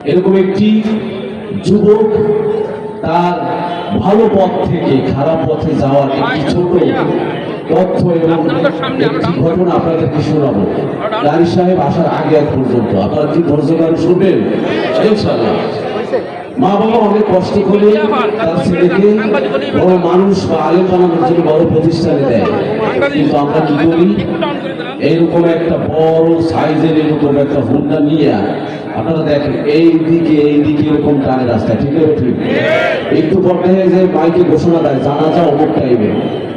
এরকম একটি যুবক তার ভালো পথ থেকে খারাপ পথে যাওয়ার একটি ছোট তথ্য এবং একটি ঘটনা আপনাদেরকে শোনাবো। গাড়ি সাহেব আসার আগে এক পর্যন্ত। আপনারা কি ধৈর্য গান শুনবেন? ইনশাআল্লাহ। মা বাবা অনেক কষ্ট করে তার ছেলেকে বড় মানুষ বা আলেম বানানোর জন্য বড় প্রতিষ্ঠানে দেয়। কিন্তু আমরা কি করি? এইরকম একটা বড় সাইজের এরকম একটা হুন্ডা নিয়ে আপনারা দেখেন এই দিকে এই দিকে এরকম টানে রাস্তা ঠিক আছে? ঠিক। একটু পর যে মাইকে ঘোষণা দেয় জানা যা অমুক টাইমে।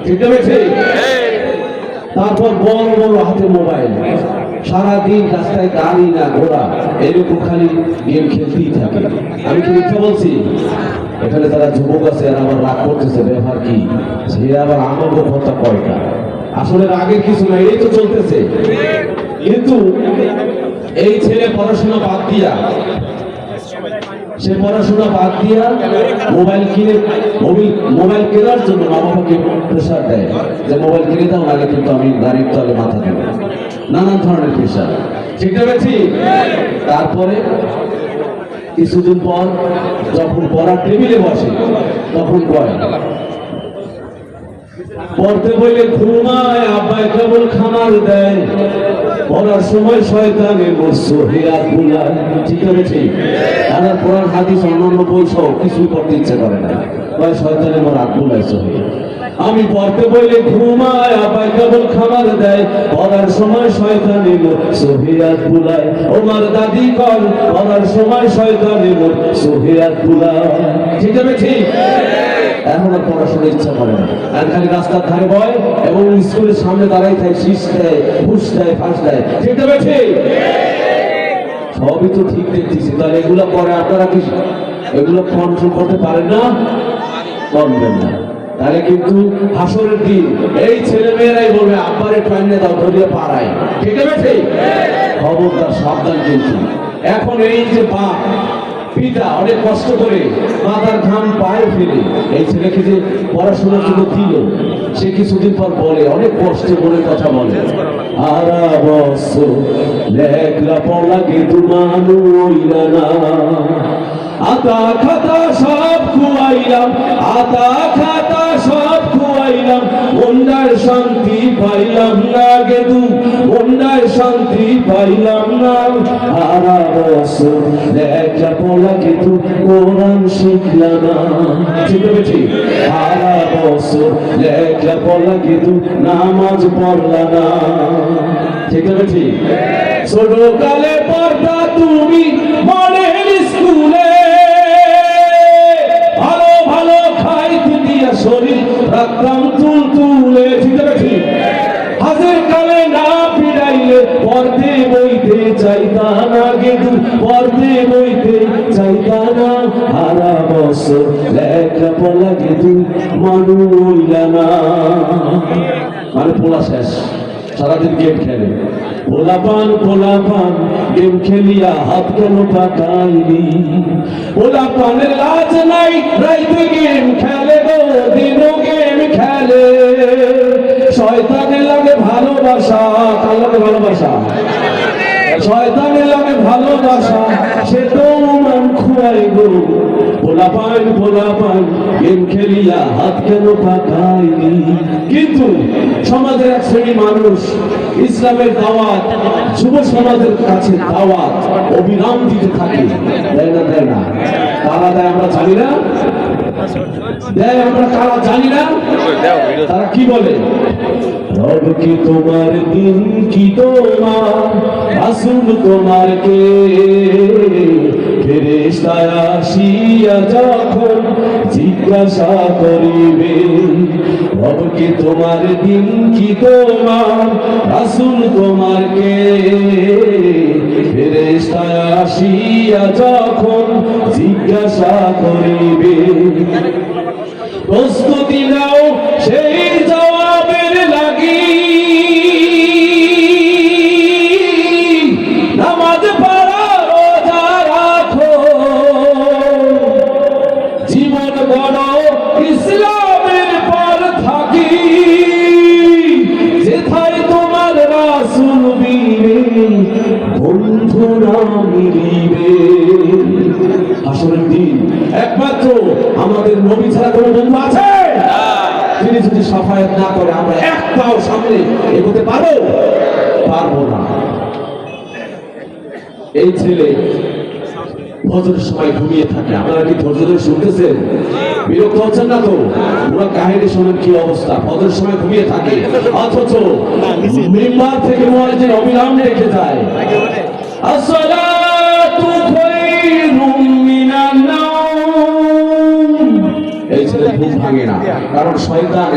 ঠিক আছে? ঠিক। তারপর বড় বড় হাতে মোবাইল। সারাদিন রাস্তায় গাড়ি না ঘোড়া, এরকম খালি গেম খেলতেই থাকে। আমি কি মিথ্যা বলছি? এখানে তারা যুবক আছে আর আমার রাগ করতেছে, ব্যবহার কি? সে আবার আনন্দ কথা কয়টা আসলে রাগের কিছু না এই তো চলতেছে। কিন্তু এই ছেলে পড়াশোনা বাদ দিয়া সে পড়াশোনা বাদ দিয়া মোবাইল কিনে মোবাইল কেনার জন্য মা বাবাকে প্রেশার দেয়। যে মোবাইল কিনে দাও লাগে কিন্তু আমি গাড়ির তলে মাথা দেব নানান ধরনের প্রেশার ঠিক পেয়েছি তারপরে কিছুদিন পর যখন পড়ার টেবিলে বসে, তখন কয় পড়তে বইলে ঘুমায়, আব্বাই কেবল খামার দেয়। পড়ার সময় শয়তানে মোর সহিয়াত বুলায় ঠিক আছে আর কোরআন, হাদিস, অন্যান্য সহ কিছুই পড়তে ইচ্ছে করে না। কয় শয়তানে মোর হাত বুলায় সহি। আমি পড়তে বইলে ঘুমায়, আব্বাই কেবল খামার দেয়। পড়ার সময় শয়তানে মোর সহিয়াত বুলায় ওমার দাদি কল পড়ার সময় শয়তানে মোর সহিয়াত বুলায় ঠিক আছে ঠিক এখন আর পড়াশোনার ইচ্ছা করে না। খালি রাস্তার ধারে বয় এবং স্কুলের সামনে দাঁড়াই থাকে, শীষ দেয়, ঘুষ দেয়, ফাঁস দেয়। ঠিক আছে ঠিক সবই তো ঠিক দেখতেছি। তাহলে এগুলো করে আপনারা কি এগুলো কন্ট্রোল করতে পারেন না? করবেন না। তাহলে কিন্তু হাসরের দিন এই ছেলে মেয়েরাই বলবে, আব্বারে টাইমে দাও, ধরিয়ে পাড়ায়। ঠিক আছে খবরদার, সাবধান কিন্তু। এখন এই যে বাপ পিতা অনেক কষ্ট করে মাথার ঘাম পায়ে ফেলে। এই ছেলেকে যে পড়াশোনার জন্য দিল, সে কিছুদিন পর বলে, অনেক কষ্টে মনে কথা বলে। শান্তি পাইলাম না গেদু মন্দার শান্তি পাইলাম না। হারা বছর লেখা কিন্তু কোরআন শিখলাম ঠিক আছে ঠিক বছর লেখা কিন্তু নামাজ পড়লাম না ঠিক আছে ছোট কালে পড়তা তুমি মনের স্কুলে ভালো ভালো খাই দিয়া শরীর রাখতাম তুল তুলে ঠিক আছে হাজের কালে না ফিরাইলে পড়তে বইতে চাইতা না গেদু পড়তে বইতে চাইতা না। হারা বছর লেখা পড়া গেদু মানুইলা না। মানে পোলা শেষ, সারাদিন গেম খেলে। পোলাপান পোলাপান গেম খেলিয়া হাত কেন পাকাইনি? পোলাপানের লাজ নাই, রাইতে গেম খেলে গো, দিনও গেম খেলে। শয়তানের লাগে ভালোবাসা, কার লাগে ভালোবাসা? শয়তানের লাগে ভালোবাসা, সে তো মান খুয়াই গো। ভোলা পান পোলা পান গেম খেলিয়া হাত কেন পাকাইনি কিন্তু সমাজের এক শ্রেণি মানুষ, ইসলামের দাওয়াত, যুব সমাজের কাছে দাওয়াত, অবিরাম দিতে থাকে। দেয় না দেয় না। তারা দেয় আমরা জানি না। দেয় আমরা কারা জানি না। তারা কি বলে? রব কি তোমার দিন কি তোমার? আসুন তোমার কে? ফেরেশতায় আসিয়া যখন জিজ্ঞাসা করিবে রব কি তোমার দিন কি তোমার? আসুন তোমার কে? ফেরেশতায় আসিয়া যখন জিজ্ঞাসা করিবে, প্রস্তুতি নাও, সেই জবাবের লাগি। নামাজ পড়া, রোজা রাখো। জীবন বড় ইসলামের পর থাকি। যেথায় তোমার রাসুল একমাত্র আমাদের নবী ছাড়া কোনো বন্ধু আছে? তিনি যদি সাফায়াত না করে, আমরা এক পাও সামনে এগোতে পারো পারব না। এই ছেলে ফজরের সময় ঘুমিয়ে থাকে। আপনারা কি ধৈর্য ধরে শুনতেছেন? বিরক্ত হচ্ছেন না তো? পুরো কাহিনী শোনেন কি অবস্থা? ফজরের সময় ঘুমিয়ে থাকে। অথচ মিম্বার থেকে মুয়াজ্জিন অবিরাম রেখে যায়। এই ছেলে ভাঙে না, কারণ শয়তান